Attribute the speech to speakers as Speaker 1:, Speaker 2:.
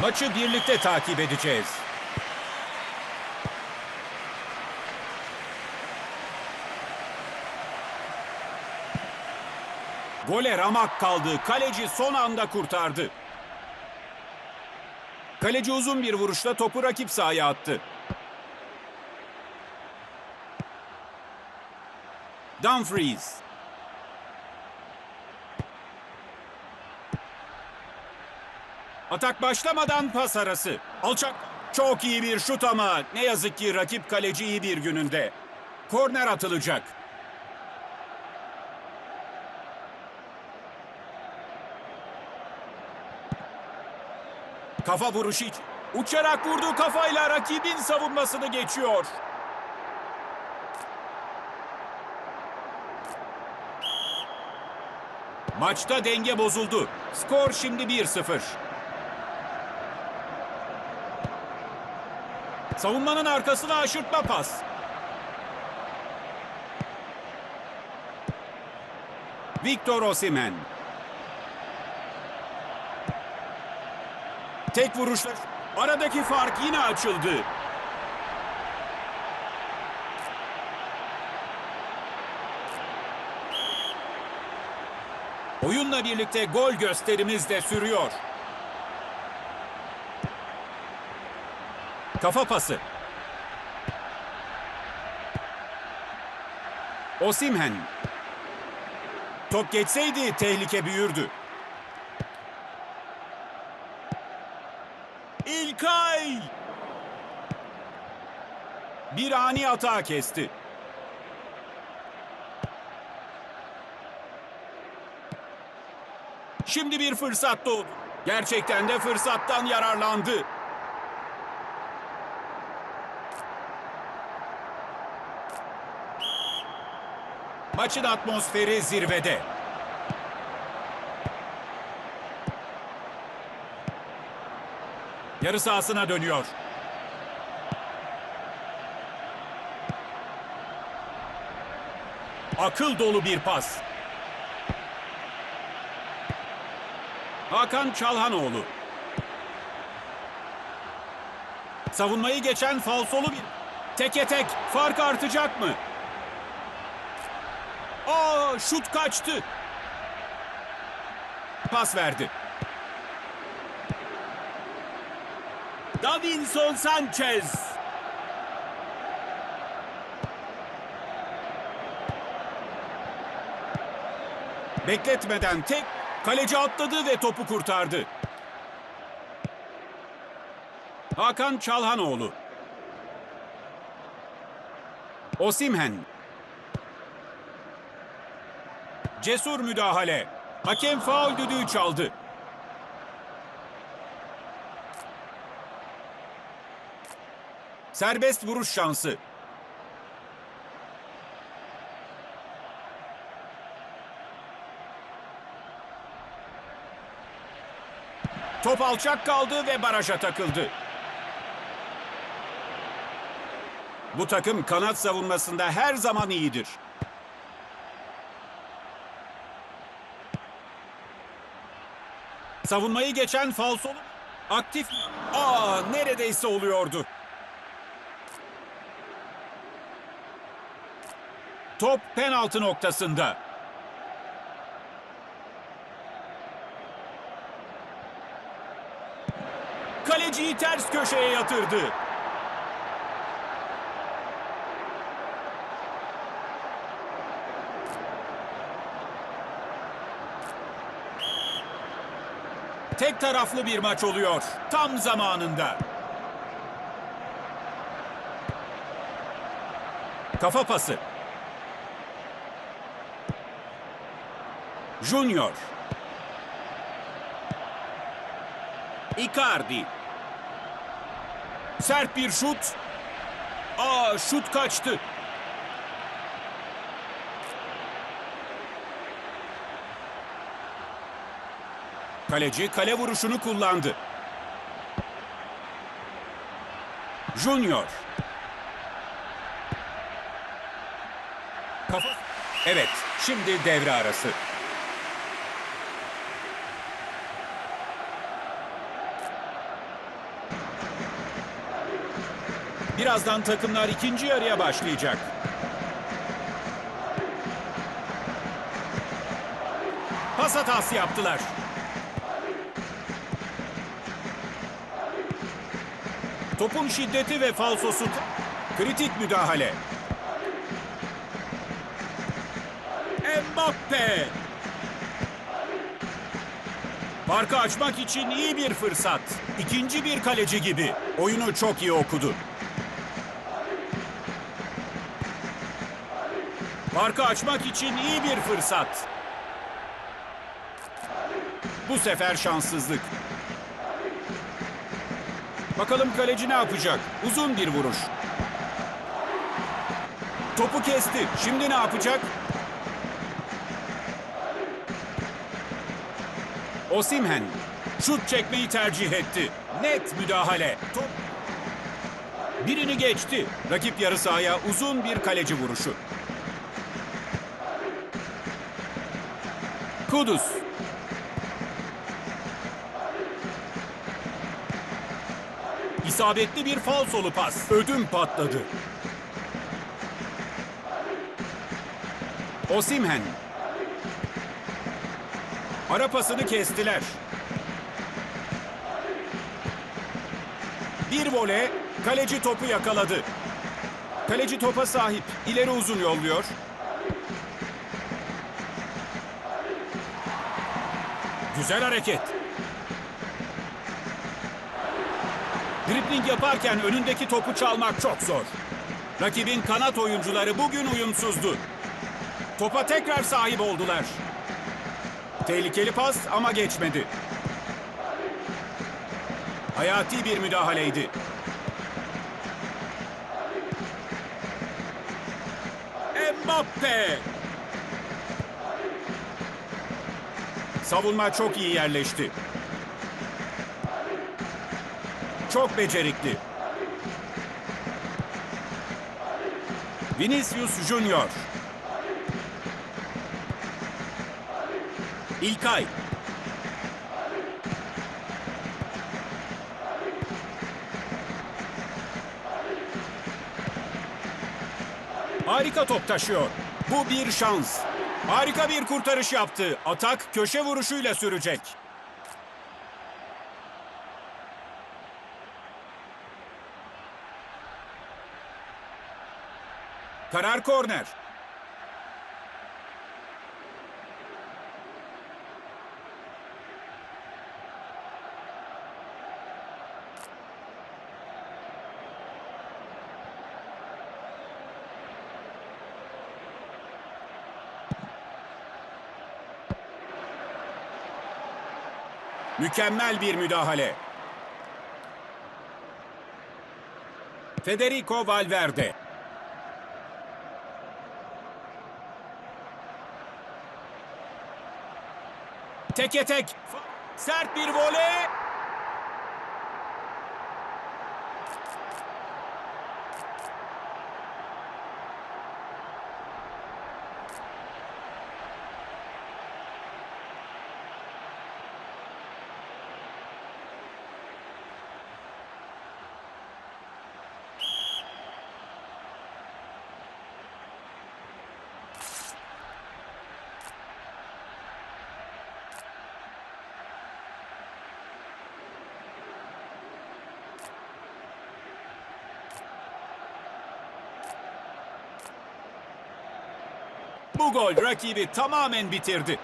Speaker 1: Maçı birlikte takip edeceğiz. Gole ramak kaldı. Kaleci son anda kurtardı. Kaleci uzun bir vuruşla topu rakip sahaya attı. Dumfries. Atak başlamadan pas arası. Alçak. Çok iyi bir şut ama ne yazık ki rakip kaleci iyi bir gününde. Korner atılacak. Kafa vuruşu iç- Uçarak vurduğu kafayla rakibin savunmasını geçiyor. Maçta denge bozuldu. Skor şimdi 1-0. Savunmanın arkasına aşırtma pas. Victor Osimhen. Tek vuruşla aradaki fark yine açıldı. Oyunla birlikte gol gösterimiz de sürüyor. Kafa pası. Osimhen. Top geçseydi tehlike büyürdü. İlkay! Bir ani hata kesti. Şimdi bir fırsat doğdu. Gerçekten de fırsattan yararlandı. Maçın atmosferi zirvede. Yarı sahasına dönüyor. Akıl dolu bir pas. Hakan Çalhanoğlu. Savunmayı geçen falsolu bir teke tek fark artacak mı? Aa şut kaçtı. Pas verdi. Davinson Sanchez. Bekletmeden tek kaleci atladı ve topu kurtardı. Hakan Çalhanoğlu. Osimhen. Cesur müdahale. Hakem faul düdüğü çaldı. Serbest vuruş şansı. Top alçak kaldı ve baraja takıldı. Bu takım kanat savunmasında her zaman iyidir. Savunmayı geçen falsolu aktif. Aa neredeyse oluyordu. Top penaltı noktasında. Kaleciyi ters köşeye yatırdı. Tek taraflı bir maç oluyor. Tam zamanında. Kafa pası. Junior. Icardi. Sert bir şut. Aa şut kaçtı. Kaleci kale vuruşunu kullandı. Junior. Kafa. Evet, şimdi devre arası. Birazdan takımlar ikinci yarıya başlayacak. Pas hatası yaptılar. Topun şiddeti ve falsosu kritik müdahale. Mbappe. Farkı açmak için iyi bir fırsat. İkinci bir kaleci gibi. Oyunu çok iyi okudu. Farkı açmak için iyi bir fırsat. Bu sefer şanssızlık. Bakalım kaleci ne yapacak? Uzun bir vuruş. Topu kesti. Şimdi ne yapacak? Osimhen şut çekmeyi tercih etti. Net müdahale. Top birini geçti. Rakip yarı sahaya uzun bir kaleci vuruşu. Kudus. İsabetli bir falsolu pas. Ödüm patladı. Osimhen. Ara pasını kestiler. Bir vole, kaleci topu yakaladı. Kaleci topa sahip, ileri uzun yolluyor. Güzel hareket. Dribling yaparken önündeki topu çalmak çok zor. Rakibin kanat oyuncuları bugün uyumsuzdu. Topa tekrar sahip oldular. Tehlikeli pas ama geçmedi. Hayati bir müdahaleydi. Mbappe! Savunma çok iyi yerleşti. Çok becerikli. Vinicius Junior. İlkay. Harika top taşıyor. Bu bir şans. Harika bir kurtarış yaptı. Atak köşe vuruşuyla sürecek. Karar korner. Mükemmel bir müdahale. Federico Valverde. Teke tek. Sert bir voley. Bu gol rakibi tamamen bitirdi.